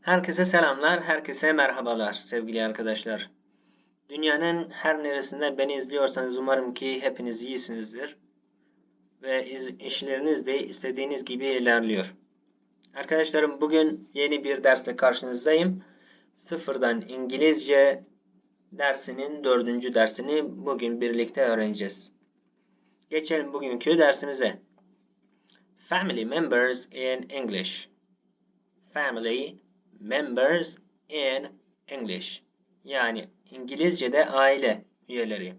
Herkese selamlar, herkese merhabalar sevgili arkadaşlar. Dünyanın her neresinden beni izliyorsanız umarım ki hepiniz iyisinizdir. Ve iz, işleriniz de istediğiniz gibi ilerliyor. Arkadaşlarım bugün yeni bir derste karşınızdayım. Sıfırdan İngilizce dersinin dördüncü dersini bugün birlikte öğreneceğiz. Geçelim bugünkü dersimize. Family members in English. Family members in English. Yani İngilizce'de aile üyeleri.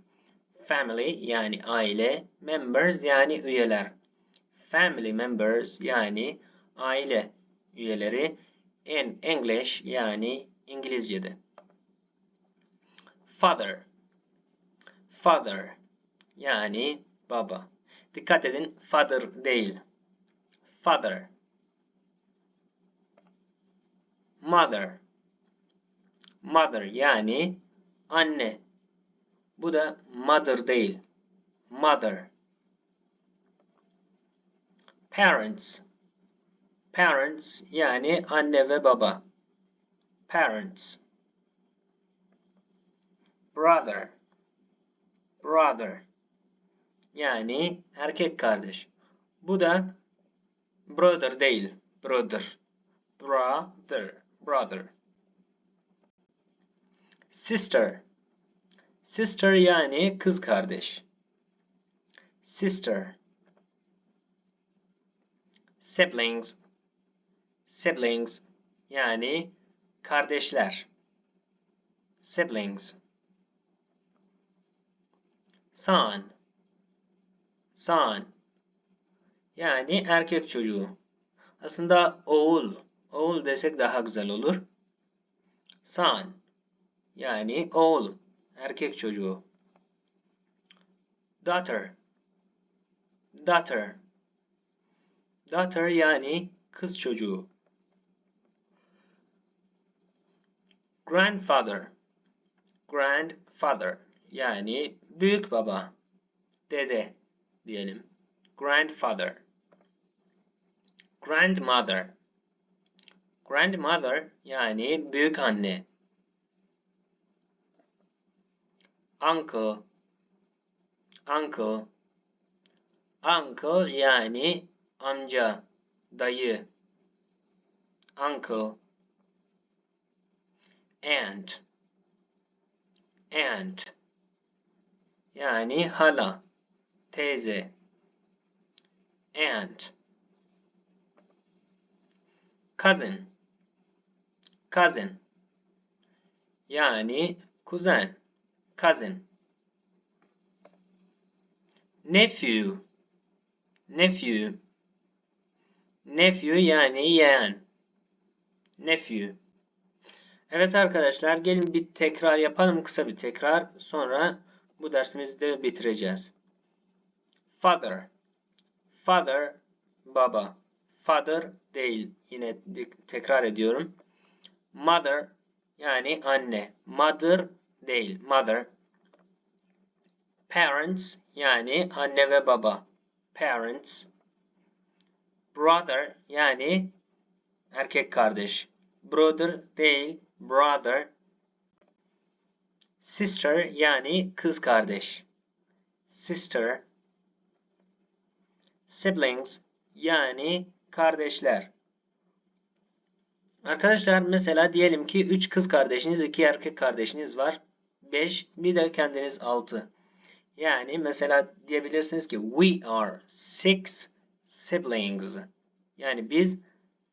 Family yani aile, members yani üyeler. Family members yani aile üyeleri in English yani İngilizce'de. Father. Father yani baba. Dikkat edin father değil. Father. Mother. Mother yani anne. Bu da mother değil. Mother. Parents. Parents yani anne ve baba. Parents. Brother. Brother. Yani erkek kardeş. Bu da brother değil. Brother. Brother. Brother. Sister. Sister yani kız kardeş. Sister. Siblings. Siblings yani kardeşler. Siblings. Son. Son. Yani erkek çocuğu. Aslında oğul. Oğul desek daha güzel olur. Son. Yani oğul. Erkek çocuğu. Daughter. Daughter. Daughter yani kız çocuğu. Grandfather. Grandfather. Yani büyük baba. Dede diyelim. Grandfather. Grandmother. Grandmother yani büyük anne. Uncle. Uncle. Uncle yani amca, dayı. Uncle. Aunt. Aunt. Yani hala, teyze. Aunt. Cousin. Cousin. Yani kuzen. Cousin. Nephew. Nephew. Nephew yani yeğen. Nephew. Evet arkadaşlar gelin bir tekrar yapalım. Kısa bir tekrar. Sonra bu dersimizi de bitireceğiz. Father. Father. Baba. Father değil. Yine tekrar ediyorum. Mother yani anne. Mother değil. Mother. Parents yani anne ve baba. Parents. Brother yani erkek kardeş. Brother değil. Brother. Sister yani kız kardeş. Sister. Siblings yani kardeşler. Arkadaşlar mesela diyelim ki 3 kız kardeşiniz, 2 erkek kardeşiniz var. 5 bir de kendiniz 6. Yani mesela diyebilirsiniz ki we are six siblings. Yani biz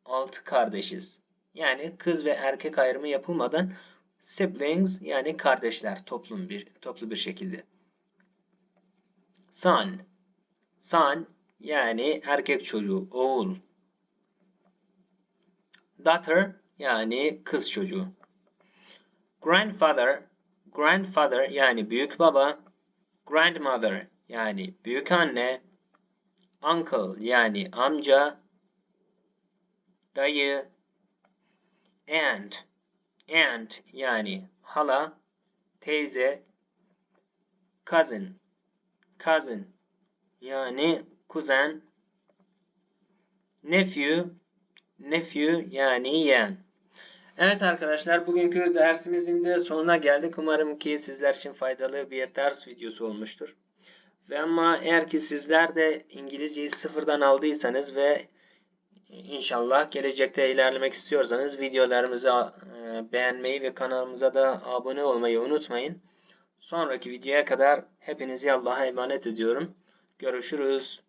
6 kardeşiz. Yani kız ve erkek ayrımı yapılmadan siblings yani kardeşler toplum bir toplu bir şekilde. Son. Son yani erkek çocuğu, oğul. Daughter yani kız çocuğu. Grandfather, grandfather yani büyük baba. Grandmother yani büyük anne. Uncle yani amca. Dayı. Aunt, aunt yani hala, teyze. Cousin, cousin yani kuzen. Nephew, nephew yani yeğen. Evet arkadaşlar bugünkü dersimizin de sonuna geldik. Umarım ki sizler için faydalı bir ders videosu olmuştur. Ve ama eğer ki sizler de İngilizceyi sıfırdan aldıysanız ve inşallah gelecekte ilerlemek istiyorsanız videolarımızı e, beğenmeyi ve kanalımıza da abone olmayı unutmayın. Sonraki videoya kadar hepinizi Allah'a emanet ediyorum. Görüşürüz.